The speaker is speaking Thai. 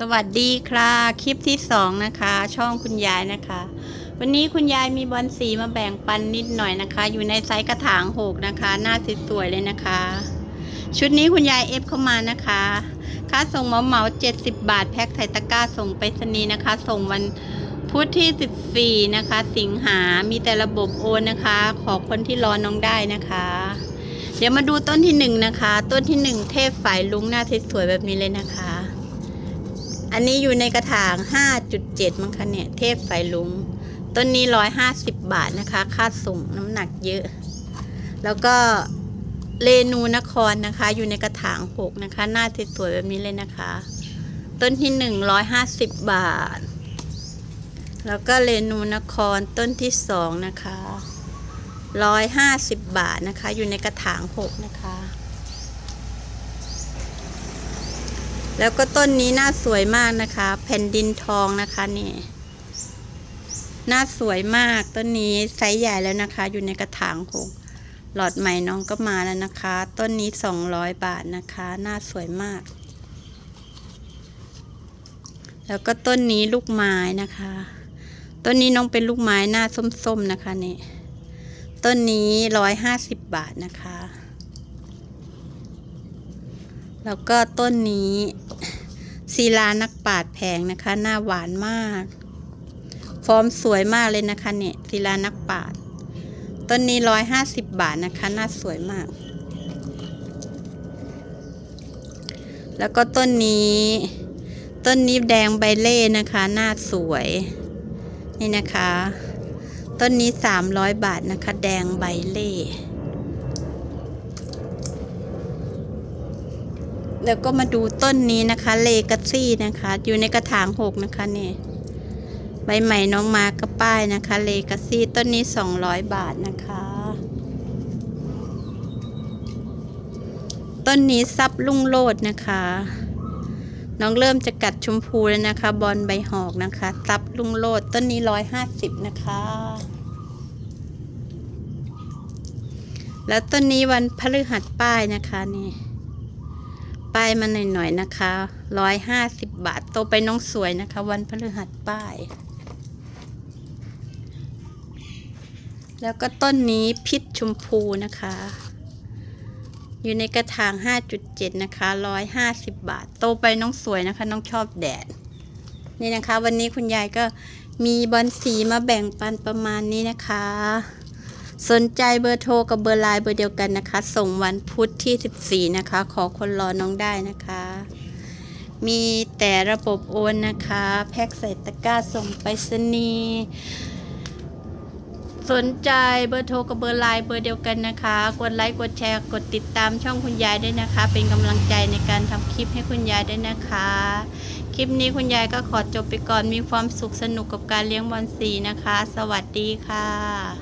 สวัสดีค่ะคลิปที่สองนะคะ ช่องคุณยายนะคะ วันนี้คุณยายมีบอลสีมาแบ่งปันนิดหน่อยนะคะ อยู่ในไซส์กระถางหกนะคะ หน้าสวยๆเลยนะคะ ชุดนี้คุณยายเอฟเข้ามานะคะ ค่าส่งเหมาเหมาเจ็ดสิบบาทแพ็คไทยตะกร้าส่งไปรษณีย์นะคะ ส่งวันพุธที่สิบสี่นะคะ สิงหามีแต่ระบบโอนนะคะ ขอคนที่รอน้องได้นะคะ เดี๋ยวมาดูต้นที่หนึ่งนะคะ ต้นที่หนึ่งเทพฝ่ายลุงหน้าสวยๆแบบนี้เลยนะคะ อันนี้อยู่ในกระถาง 5.7 มั้งคะเนี่ย เทพไฟลุง ต้นนี้ 150 บาทนะคะ ค่าส่งน้ำหนักเยอะ แล้วก็เรนูนครนะคะ อยู่ในกระถาง 6 นะคะ หน้าสวยๆแบบนี้เลยนะคะ ต้นที่ 150 บาท แล้วก็เรนูนครต้นที่ 2 นะคะ 150 บาทนะคะ อยู่ในกระถาง 6 นะคะ แล้วก็ต้นนี้น่าสวยมากนะคะ แผ่นดินทองนะคะนี่น่าสวยมากต้นนี้ไซส์ใหญ่แล้วนะคะ อยู่ในกระถางหกหลอดใหม่น้องก็มาแล้วนะคะ ต้นนี้สองร้อยบาทนะคะน่าสวยมาก แล้วก็ต้นนี้ลูกไม้นะคะ ต้นนี้น้องเป็นลูกไม้หน้าส้มๆนะคะนี่ต้นนี้ร้อยห้าสิบบาทนะคะ แล้วก็ต้นนี้ศิลานักปาดแพงนะคะ หน้าหวานมาก ฟอร์มสวยมากเลยนะคะเนี่ยศิลานักปาด ต้นนี้ร้อยห้าสิบบาทนะคะ หน้าสวยมาก แล้วก็ต้นนี้ ต้นนี้แดงใบเล่นะคะ หน้าสวย นี่นะคะ ต้นนี้สามร้อยบาทนะคะ แดงใบเล่ แล้วก็มาดูต้นนี้นะคะเลกาซี่นะคะ อยู่ในกระถางหกนะคะเนี่ยใบใหม่น้องมาก็ป้ายนะคะ เลกาซี่ต้นนี้สองร้อยบาทนะคะ ต้นนี้ซับลุ่งโลดนะคะ น้องเริ่มจะกัดชมพูแล้วนะคะ บอลใบหอกนะคะซับลุ่งโลดต้นนี้ร้อยห้าสิบนะคะแล้วต้นนี้วันพฤหัสป้ายนะคะนี่ ป้ายมาหน่อยๆนะคะร้อยห้าสิบบาท โตไปน้องสวยนะคะ วันพฤหัสป้าย แล้วก็ต้นนี้พิษชมพูนะคะ อยู่ในกระถาง 5.7 นะคะ150บาท โตไปน้องสวยนะคะ น้องชอบแดด นี่นะคะ วันนี้คุณยายก็มีบอลสีมาแบ่งปันประมาณนี้นะคะ สนใจเบอร์โทรกับเบอร์ไลน์เบอร์เดียวกันนะคะ ส่งวันพุธที่ 14 นะคะ ขอคนรอน้องได้นะคะ มีแต่ระบบโอนนะคะ แพ็คใส่ตะกร้าส่งไปรษณีย์สนใจเบอร์โทรกับเบอร์ไลน์เบอร์เดียวกันนะคะ กดไลค์กดแชร์กดติดตามช่องคุณยายด้วยนะคะ เป็นกำลังใจในการทำคลิปให้คุณยายด้วยนะคะ คลิปนี้คุณยายก็ขอจบไปก่อนมีความสุขสนุกกับการเลี้ยงบอลสีนะคะ สวัสดีค่ะ